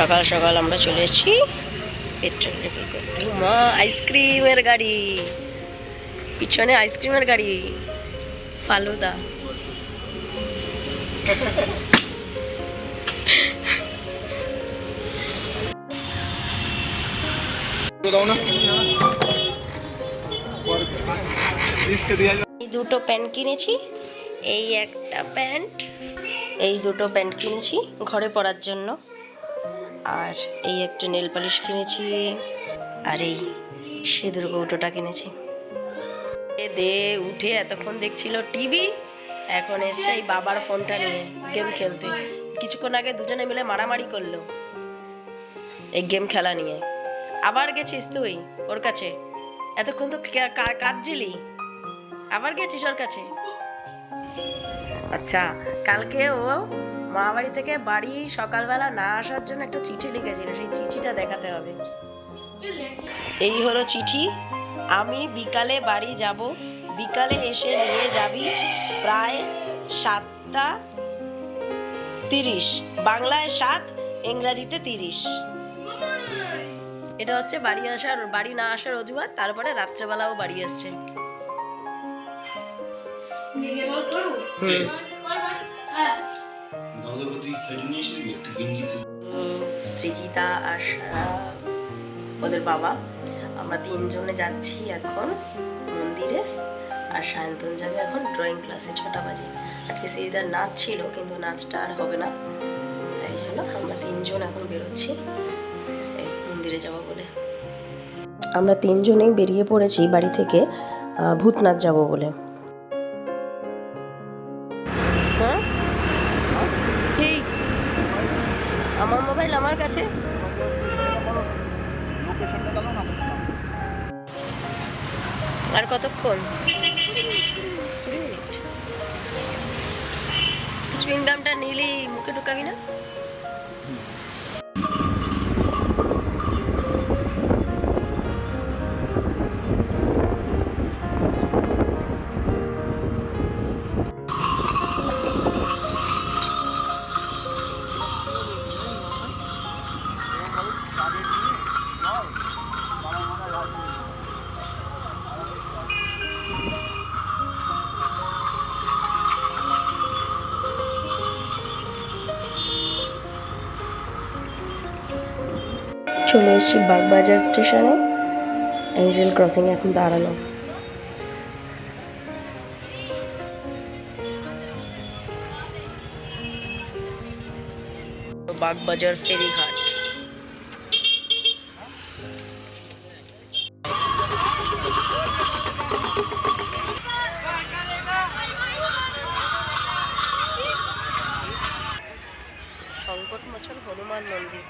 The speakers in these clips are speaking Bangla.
সকাল সকাল আমরা চলে এসেছি পেট্রোল রেফিল করতে মা আইসক্রিমের গাড়ি। পিছনে আইসক্রিমের গাড়ি। ফালুদা। দুটো প্যান্ট কিনেছি। এই একটা প্যান্ট, এই দুটো প্যান্ট কিনেছি ঘরে পরার জন্য। আর এই একটা নেল পালিশ কিনেছি আর এই সিঁদুর কৌটোটা কিনেছি। দে, উঠে এতক্ষণ দেখছিল টিভি, এখন এসছে এই বাবার ফোনটা নিয়ে গেম খেলতে। কিছুক্ষণ আগে দুজনে মিলে মারামারি করল এই গেম খেলা নিয়ে। আবার গেছিস তুই ওর কাছে? এতক্ষণ তো কাঁদছিলি। আবার গেছিস ওর কাছে? আচ্ছা কালকে ও মা বাড়ি থেকে বাড়ি সকালবেলা না আসার জন্য একটা চিঠি লিখেছিল সেই চিঠিটা দেখাতে হবে। এই হলো চিঠি আমি বিকালে বাড়ি যাব বিকালে এসে নিয়ে যাবি প্রায় সাতটা তিরিশ বাংলায় সাত ইংরাজিতে তিরিশ। এটা হচ্ছে বাড়ি আসার বাড়ি না আসার অজুহাত তারপরে রাত্রেবেলাও বাড়ি এসছে। হুম। সৃজিতা আর ওদের বাবা। আমরা তিনজনে যাচ্ছি এখন মন্দিরে, আর সায়ন্তন যাবে এখন ড্রয়িং ক্লাসে ছটা বাজে। আজকে সৃজিতার নাচ ছিল, কিন্তু নাচটা আর হবে না। তাই জন্য আমরা তিনজন এখন বেরোচ্ছি। মন্দিরে যাব বলে। আমরা তিনজনেই বেরিয়ে পড়েছি বাড়ি থেকে ভূতনাথ যাব বলে। আমার মোবাইল আমার কাছে। আর কতক্ষণ? চুইংগামটা নিলি মুখে ঢুকাবি না? চলে এসেছি বাগবাজার স্টেশনে। অ্যাঞ্জেল ক্রসিং এখন দাঁড়ানো। বাগবাজার ফেরিঘাট। সংকটমোচন হনুমান মন্দির।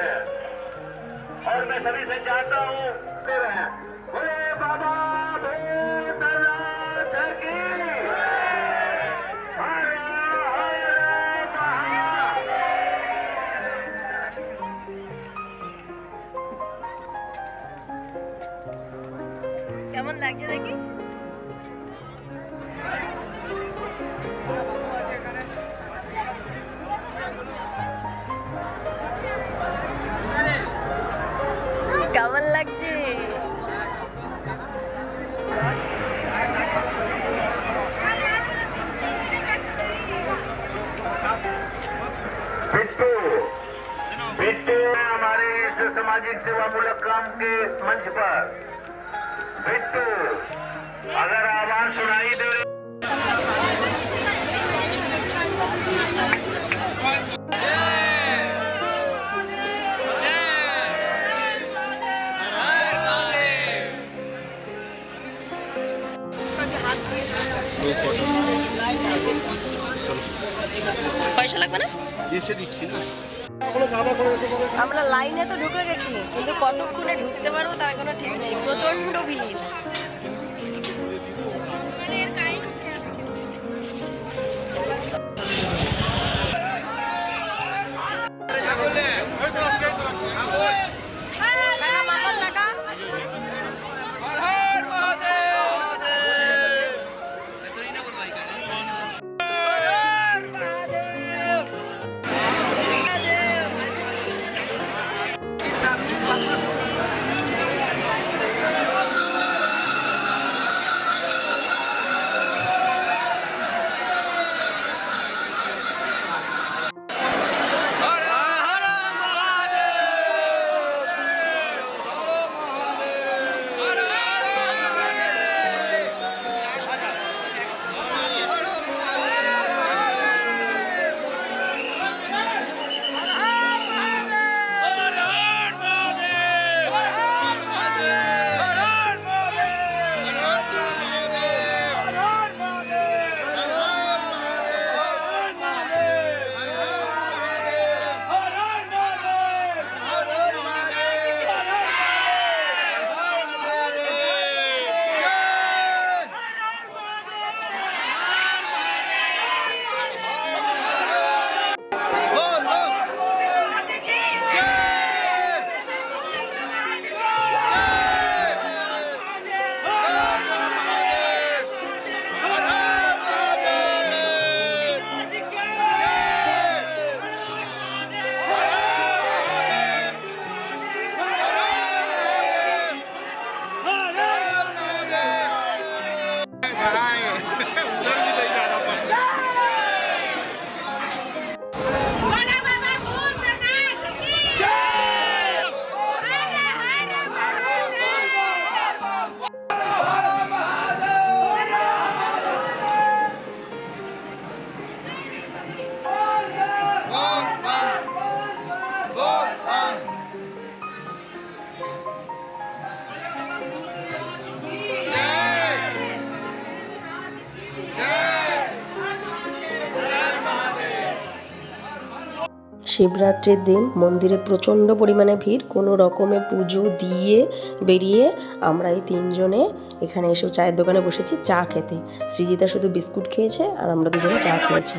है। और मैं सभी से चाहता हूँ सामाजिक सेवा मूलक काम के मंच पर बिट्टू अगर आवाज सुनाई दे रही পয়সা লাগবে না এসে দিচ্ছি না আমরা লাইনে তো ঢুকে গেছি কিন্তু কতক্ষণে ঢুকতে পারব তার কোনো ঠিক নেই। প্রচণ্ড ভিড়। শিবরাত্রির দিন মন্দিরে প্রচণ্ড পরিমাণে ভিড়। কোনো রকমে পুজো দিয়ে বেরিয়ে আমরা এই তিনজনে এখানে এসে চায়ের দোকানে বসেছি, চা খেতে। সৃজিতা শুধু বিস্কুট খেয়েছে আর আমরা দুজনে চা খেয়েছি।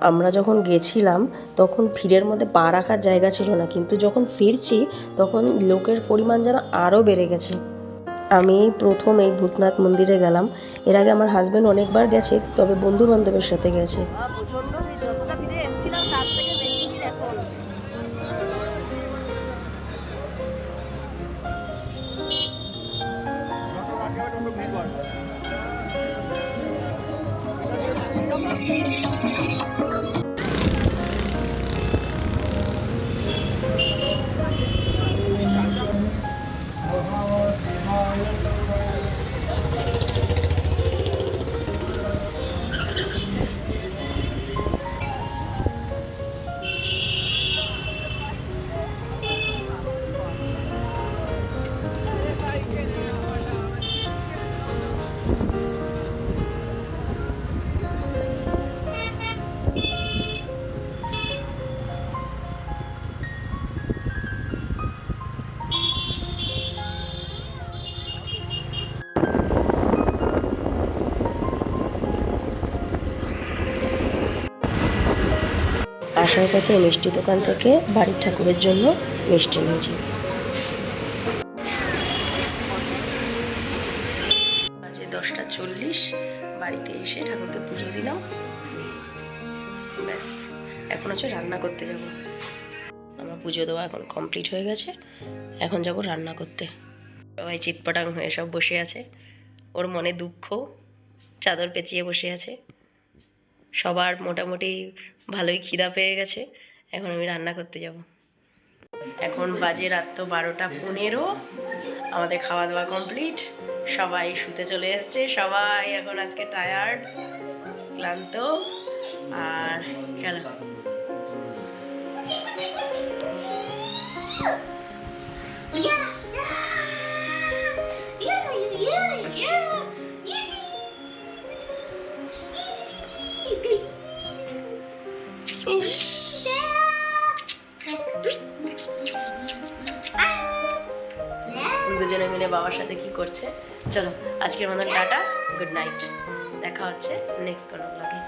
আমরা যখন গেছিলাম, তখন ভিড়ের মধ্যে পা রাখার জায়গা ছিল না। কিন্তু যখন ফিরছি, তখন লোকের পরিমাণ যেন আরও বেড়ে গেছে। আমি প্রথম এই ভূতনাথ মন্দিরে গেলাম। এর আগে আমার হাজব্যান্ড অনেকবার গেছে, তবে বন্ধু বান্ধবের সাথে গেছে। আসার পথে মিষ্টি দোকান থেকে বাড়ির ঠাকুরের জন্য মিষ্টি নিয়েছি। বাজে দশটা চল্লিশ, বাড়িতে এসে ঠাকুরকে পুজো দিলাম। ব্যাস, এখন হচ্ছে রান্না করতে যাব। আমার পুজো দেওয়া এখন কমপ্লিট হয়ে গেছে, এখন যাব রান্না করতে। সবাই চিৎপটাং হয়ে সব বসে আছে, ওর মনে দুঃখ, চাদর পেঁচিয়ে বসে আছে। সবার মোটামুটি ভালোই খিদা পেয়ে গেছে। এখন আমি রান্না করতে যাব। এখন বাজে রাত তো বারোটা পনেরো। আমাদের খাওয়া দাওয়া কমপ্লিট। সবাই শুতে চলে এসছে। সবাই এখন আজকে টায়ার্ড ক্লান্ত, আর চলো দুজনে মিলে বাবার সাথে কি করছে? চলো, আজকের মতন টাটা গুড নাইট দেখা হচ্ছে নেক্সট কোনো ব্লগে